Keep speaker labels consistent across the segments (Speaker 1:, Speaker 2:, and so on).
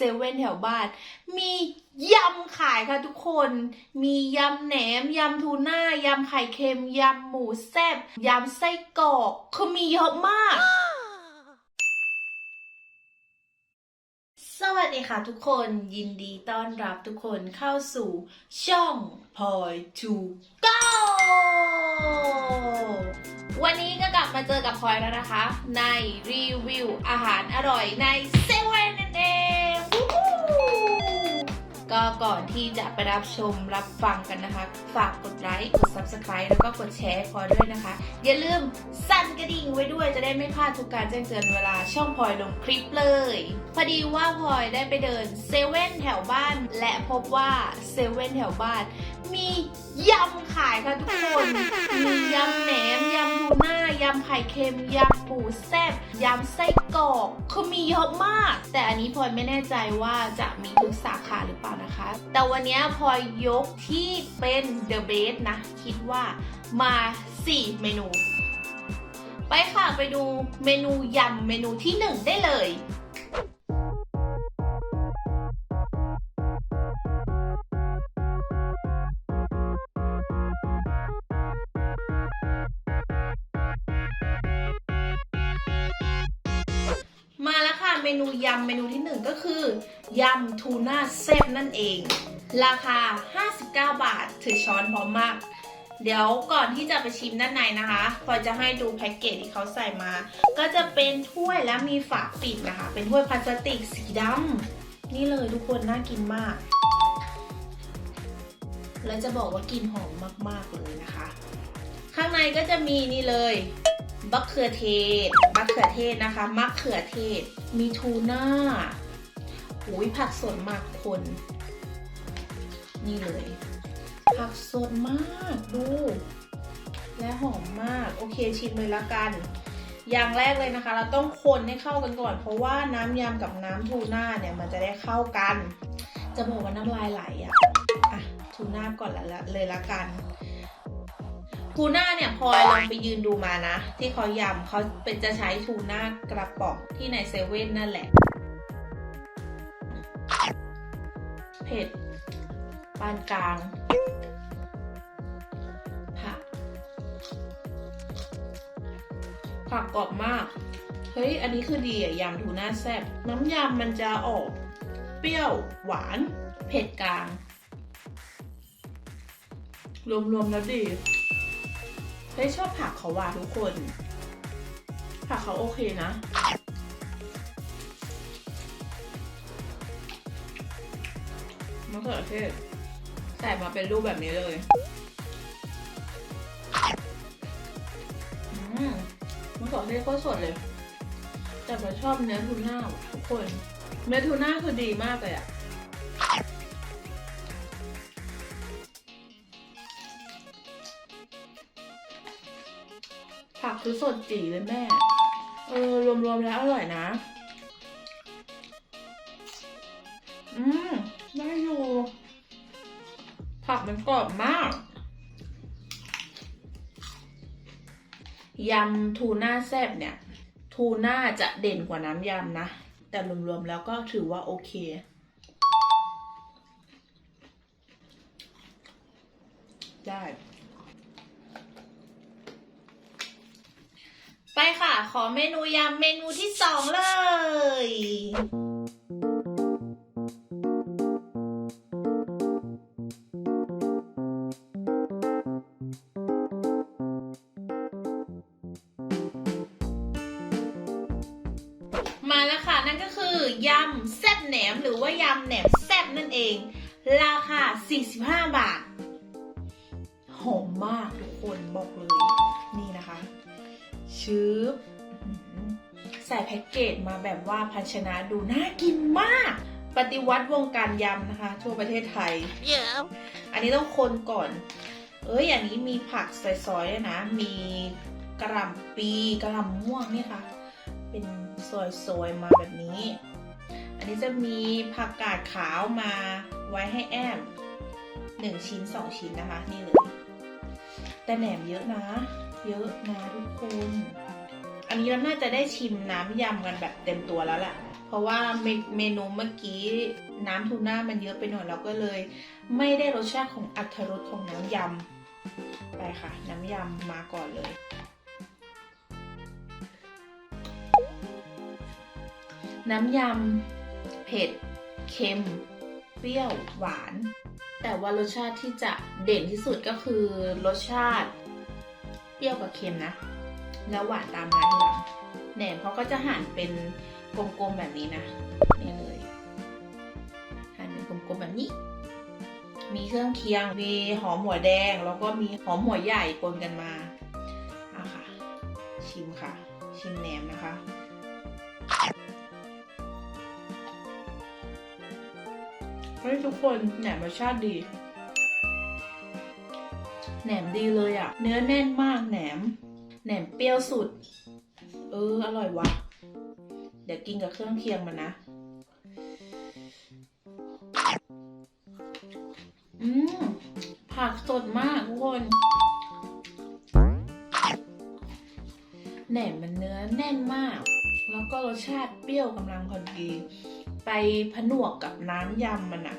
Speaker 1: เซเว่นแถวบ้าน มียำขายค่ะทุกคน มียำแหนม ยำทูน่า ยำไข่เค็ม ยำหมูแซ่บ ยำไส้กรอก คือมีเยอะมาก สวัสดีค่ะทุกคน ยินดีต้อนรับทุกคนเข้าสู่ช่องพอยทูโกวันนี้ก็กลับมาเจอกับพลอยแล้วนะคะ ในรีวิวอาหารอร่อยในเซเว่นนั่นเอง ก็ก่อนที่จะไปรับชมรับฟังกันนะคะ ฝากกดไลค์ กด Subscribe แล้วก็กดแชร์พลอยด้วยนะคะ อย่าลืมสั่นกระดิ่งไว้ด้วยจะได้ไม่พลาดทุกการแจ้งเตือนเวลาช่องพลอยลงคลิปเลย พอดีว่าพลอยได้ไปเดินเซเว่นแถวบ้าน และพบว่าเซเว่นแถวบ้าน มียำขายค่ะทุกคน มียำแหนมยำทูน่ายำไข่เค็มยำหมูแซ่บยำไส้กรอกคือมีเยอะมาก แต่อันนี้พลอยไม่แน่ใจว่าจะมีทุกสาขาหรือเปล่านะคะ แต่วันนี้พอยยกที่เป็นเดอะเบสนะ คิดว่ามา 4 เมนู ไปค่ะไปดูเมนูยำเมนูที่ 1 ได้เลย เมนูยำเมนูที่หนึ่งก็คือยำทูน่าเซฟนั่นเอง ราคา 59 บาท ถือช้อนพร้อมมาก เดี๋ยวก่อนที่จะไปชิมด้านในนะคะพลอยจะให้ดูแพ็กเกจที่เขาใส่มา ก็จะเป็นถ้วยและมีฝาปิดนะคะ เป็นถ้วยพลาสติกสีดำนี่เลยทุกคนน่ากินมาก แล้วจะบอกว่ากลิ่นหอมมากๆเลยนะคะ ข้างในก็จะมีนี่เลย มะเขือเทศมะเขือเทศนะคะมะเขือเทศ มีทูน่าหูยผักสดมากคน นี่เลย ผักสดมากดู และหอมมาก โอเคชิมเลยละกัน อย่างแรกเลยนะคะ เราต้องคนให้เข้ากันก่อน เพราะว่าน้ำยำกับน้ำทูน่าเนี่ยมันจะได้เข้ากัน จะบอกว่าน้ำลายไหลอะอะ ทูน่าก่อนละละเลยละกัน ทูน่าเนี่ยพลอยลองไปยืนดูมานะ ที่เขายำเขาเป็นจะใช้ทูน่ากระป๋องที่ในเซเว่นนั่นแหละ เผ็ดปานกลางผักผักกรอบมาก เฮ้ย อันนี้คือดีอะยำทูน่าแซ่บน้ำยำมันจะออก เปรี้ยวหวาน เผ็ดกลาง รวมๆแล้วดี เฮ้ชอบผักเขาว่ะทุกคน ผักเขาโอเคนะ มะเขือเทศใส่มาเป็นรูปแบบนี้เลยมะเขือเทศโคตรสดเลย แต่ผมชอบเนื้อทูน่าทุกคน เนื้อทูน่าคือดีมากเลยอะ ผักคือสดจีเลยแม่ เออ รวมๆแล้วอร่อยนะ อืมได้อยู่ ผักมันกรอบมากยำทูน่าแซ่บเนี่ย ทูน่าจะเด่นกว่าน้ำยำนะ แต่รวมๆแล้วก็ถือว่าโอเคได้ ไปค่ะ ขอเมนูยำเมนูที่สองเลย มาแล้วค่ะ นั่นก็คือยำแซ่บแหนมหรือว่ายำแหนมแซ่บนั่นเอง ราคา 45 บาท หอมมากทุกคนบอกเลย ชืบอื้อหือใส่แพ็กเกจมาแบบว่าภาชนะดูน่ากินมาก ปฏิวัติวงการยำนะคะ ทั่วประเทศไทย
Speaker 2: Yeah.
Speaker 1: อันนี้ต้องคนก่อน เอ้ยอันนี้มีผักซอยๆด้วยนะ มีกระหล่ำปีกระหล่ำม่วงนี่ค่ะ เป็นซอยๆมาแบบนี้ อันนี้จะมีผักกาดขาวมาไว้ให้แอมหนึ่งชิ้นสองชิ้นนะคะ นี่เลยแต่แหนมเยอะนะ เยอะนะทุกคน อันนี้เราน่าจะได้ชิมน้ำยำกันแบบเต็มตัวแล้วแหละเพราะว่าเมเมนูเมื่อกี้น้ำทูน่ามันเยอะไปหน่อยเราก็เลย ไม่ได้รสชาติของอัตรรสของน้ำยำไปค่ะ น้ำยำมาก่อนเลย น้ำยำเผ็ดเค็ม เปรี้ยวหวาน แต่ว่ารสชาติที่จะเด่นที่สุดก็คือรสชาติ เปรี้ยวกับเค็มนะ แล้วหวานตามมาทีหลังแหนมเขาก็จะหั่นเป็นกลมๆแบบนี้นะนี่เลยหั่นเป็นกลมๆแบบนี้ มีเครื่องเคียงมีหอมหัวแดง แล้วก็มีหอมหัวใหญ่ปนกันมาอะค่ะ ชิมค่ะ ชิมแหนมนะคะเฮ้ยทุกคนแหนมรสชาติดี นมดีเลยอะ่ะ เนื้อแน่นมากแหนม แหนมเปรี้ยวสุด เออ อร่อยวะเดี๋ยวกินกับเครื่องเคียงมันนะ อืม ผักสดมากทุกคนแหนมมันเนื้อแน่นมาก แล้วก็รสชาติเปรี้ยวกำลังพอดี ไปผนวกกับน้ำยำมันอะ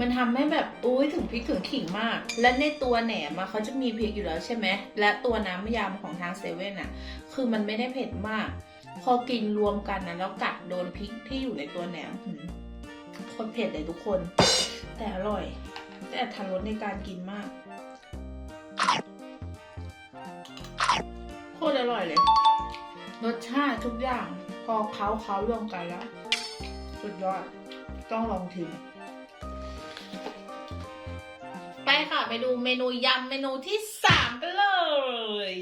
Speaker 1: มันทำให้แบบอุ้ยถึงพริกถึงขิงมาก และในตัวแหนมอะเขาจะมีพริกอยู่แล้วใช่ไหมและตัวน้ำยำของทางเซเว่นอะคือมันไม่ได้เผ็ดมาก พอกินรวมกันนะแล้วกัดโดนพริกที่อยู่ในตัวแหนมหืมโคตรเผ็ดเลยทุกคน แต่อร่อย แต่ทันรสในการกินมากโคตรอร่อยเลย รสชาติทุกอย่างพอเขาเขารวมกันแล้ว สุดยอด ต้องลองชิม ค่ะ ไปดูเมนูยำเมนูที่สามกันเลย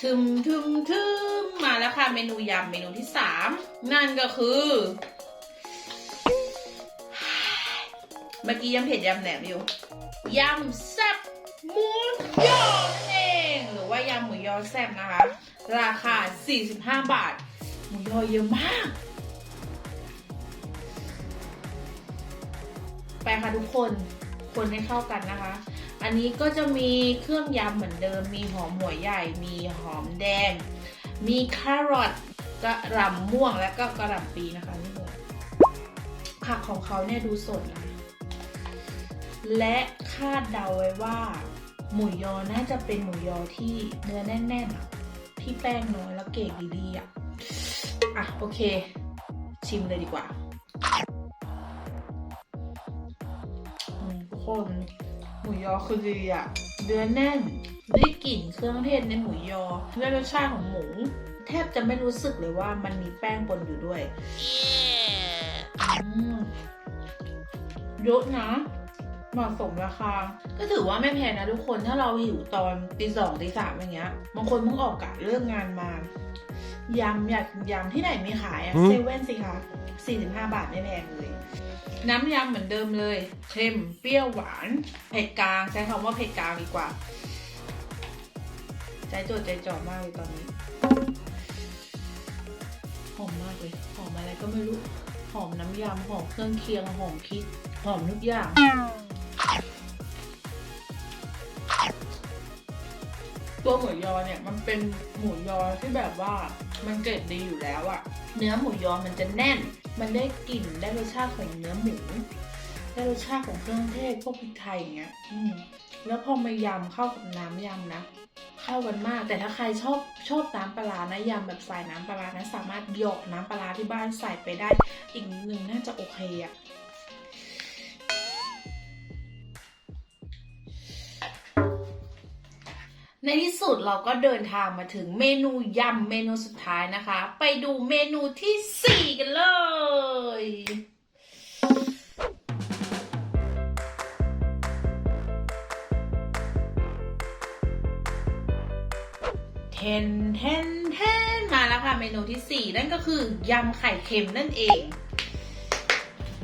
Speaker 1: ทึมทึมทึมมาแล้วค่ะเมนูยำเมนูที่สามนั่นก็คือเมื่อกี้ยำเผ็ดยำแหนมอยู่ ยำแซ่บหมูยอนั่นเอง หรือว่ายำหมูยอแซ่บนะคะ ราคา 45 บาท หมูยอเยอะมาก ไปค่ะทุกคน คนให้เข้ากันนะคะ อันนี้ก็จะมีเครื่องยำเหมือนเดิม มีหอมหัวใหญ่ มีหอมแดง มีแครอทกระหล่ำม่วงและก็กระหล่ำปีนะคะนี่เลยผักของเขาเนี่ยดูสดนะ และคาดเดาไว้ว่า หมูยอน่าจะเป็นหมูยอที่เนื้อแน่นๆอะที่แป้งน้อยแล้วเกรดดีๆอะอะโอเค ชิมเลยดีกว่าทุกคนหมูยอคือดีอะเนื้อแน่นได้กลิ่นเครื่องเทศในหมูยอและรสชาติของหมู แทบจะไม่รู้สึกเลยว่ามันมีแป้งปนอยู่ด้วยอืมเยอะนะ เหมาะสมราคา ก็ถือว่าไม่แพงนะทุกคนถ้าเราหิวตอนตีสองตีสามอย่างเงี้ยบางคนเพิ่งออกกะเลิกงานมายำอยากกินยำที่ไหนมีขายอะ
Speaker 2: อืม
Speaker 1: เซเว่นสิคะ45บาทไม่แพงเลย น้ำยำเหมือนเดิมเลยเค็มเปรี้ยวหวานเผ็ดกลางใช้คำว่าเผ็ดกลางดีกว่า ใจจดใจจ่อมากเลยตอนนี้หอมมากเลยหอมอะไรก็ไม่รู้หอมน้ำยำหอมเครื่องเคียงหอมพริกหอมทุกอย่าง ตัวหมูยอเนี่ยมันเป็นหมูยอที่แบบว่ามันเกรดดีอยู่แล้วอะเนื้อหมูยอมันจะแน่น มันได้กลิ่นได้รสชาติของเนื้อหมูได้รสชาติของเครื่องเทศพวกพริกไทยอย่างเงี้ยแล้วพอมายำเข้ากับน้ำยำนะเข้ากันมาก แต่ถ้าใครชอบชอบน้ำปลานะยำแบบใส่น้ำปลานะสามารถหยอกน้ำปลาร้าที่บ้านใส่ไปได้ อีกนิดนึงน่าจะโอเคอะ ในที่สุดเราก็เดินทางมาถึงเมนูยำเมนูสุดท้ายนะคะ ไปดูเมนูที่ 4 กันเลยเทนเทนเทนมาแล้วค่ะ เมนูที่ 4 นั่นก็คือยำไข่เค็มนั่นเอง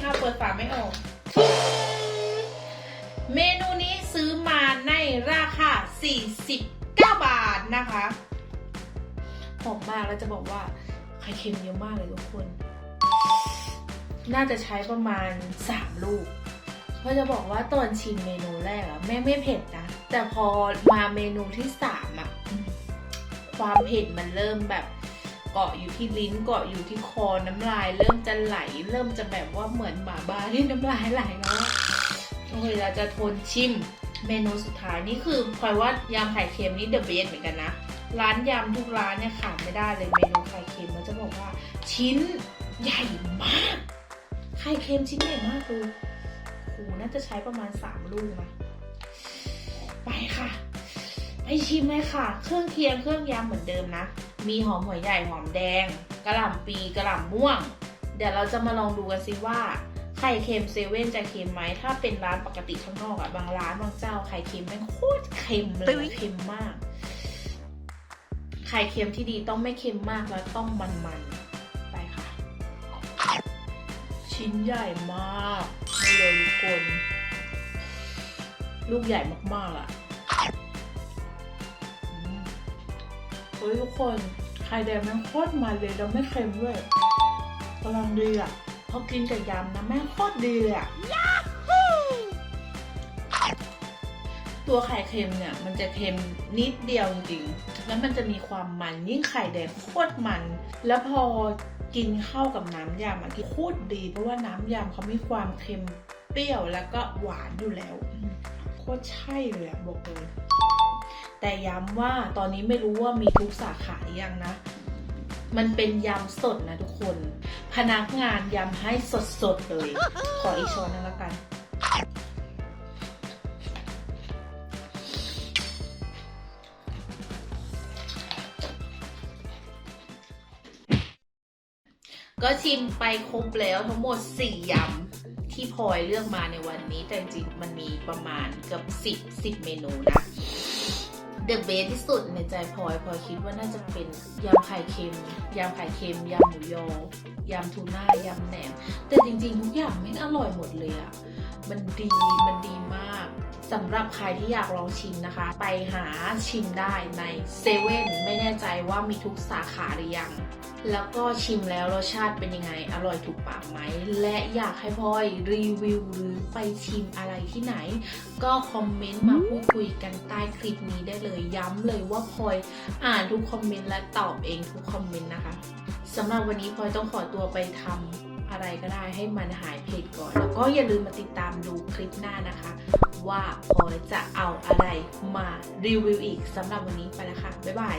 Speaker 1: ถ้าเปิดฝาไม่ออก เมนูนี้ซื้อมาในราคา 49 บาทนะคะหอมมากแล้วจะบอกว่าไข่เค็มเยอะมากเลยทุกคน น่าจะใช้ประมาณสามลูกเพราะจะบอกว่าตอนชิมเมนูแรกอะแม่ไม่เผ็ดนะ แต่พอมาเมนูที่สามอะความเผ็ดมันเริ่มแบบเกาะอยู่ที่ลิ้นเกาะอยู่ที่คอน้ำลาย เริ่มจะไหล เริ่มจะแบบว่าเหมือนหมาบ้าที่น้ำลายไหลแล้วอะโอ้ยเราจะทนชิม เมนูสุดท้ายนี่คือพลอยว่ายำไข่เค็มนี่เดอะเบสเหมือนกันนะ ร้านยำทุกร้านเนี่ยขาดไม่ได้เลยเมนูไข่เค็มมันจะบอกว่า ชิ้นใหญ่มาก ไข่เค็มชิ้นใหญ่มากเลยโหน่าจะใช้ประมาณสามลูกนะไปค่ะ ไปชิมเลยค่ะ เครื่องเคียงเครื่องยำเหมือนเดิมนะ มีหอมหัวใหญ่หอมแดงกระหล่ำปีกระหล่ำม่วง เดี๋ยวเราจะมาลองดูกันสิว่า ไข่เค็มเซเว่นจะเค็มไหมถ้าเป็นร้านปกติข้างนอกอะบางร้านบางเจ้าไข่เค็มแม่งโคตรเค็มเลยอะเค็มมาก ไข่เค็มที่ดีต้องไม่เค็มมากแล้วต้องมันๆไปค่ะ ชิ้นใหญ่มากนี่เลยทุกคนลูกใหญ่มากๆอะอืมเฮ้ยทุกคนไข่แดงมันโคตรมันเลยแล้วไม่เค็มด้วยกำลังดีอะ พอกินกับยำนะแม่งโคตรดีเลยอะตัวไข่เค็มเนี่ย มันจะเค็มนิดเดียวจริงๆ แล้วมันจะมีความมันยิ่งไข่แดงโคตรมัน แล้วพอกินเข้ากับน้ำยำอะที่โคตรดี เพราะว่าน้ำยำเขามีความเค็มเปรี้ยวแล้วก็หวานอยู่แล้ว โคตรใช่เลยอะบอกเลยแต่ย้ำว่าตอนนี้ไม่รู้ว่ามีทุกสาขาหรือยังนะ มันเป็นยำสดนะทุกคน พนักงานยำให้สดๆเลย ขออีกช้อนนึงแล้วกันก็ชิมไปครบแล้วทั้งหมด 4ยำที่พลอยเลือกมาในวันนี้แต่จริงมันมีประมาณเกือบ10 10 เมนูนะ ดอะเบสที่สุดในใจพลอยพลอยคิดว่าน่าจะเป็นยำไข่เค็มยำไข่เค็มยำหมูยอยำทูน่ายำแหนม แต่จริงๆ ทุกอย่างไม่อร่อยหมดเลยอะมันดีมันดี สำหรับใครที่อยากลองชิมนะคะ ไปหาชิมได้ในเซเว่นไม่แน่ใจว่ามีทุกสาขาหรือยัง แล้วก็ชิมแล้วรสชาติเป็นยังไง อร่อยถูกปากไหม และอยากให้พลอยรีวิวหรือไปชิมอะไรที่ไหน ก็คอมเมนต์มาพูดคุยกันใต้คลิปนี้ได้เลยย้ำเลยว่าพลอยอ่านทุกคอมเมนต์และตอบเองทุกคอมเมนต์นะคะสำหรับวันนี้พลอยต้องขอตัวไปทำอะไรก็ได้ให้มันหายเผ็ดก่อน แล้วก็อย่าลืมมาติดตามดูคลิปหน้านะคะ ว่าพลอยจะเอาอะไรมารีวิวอีกสำหรับวันนี้ไปแล้วค่ะ บ๊ายบาย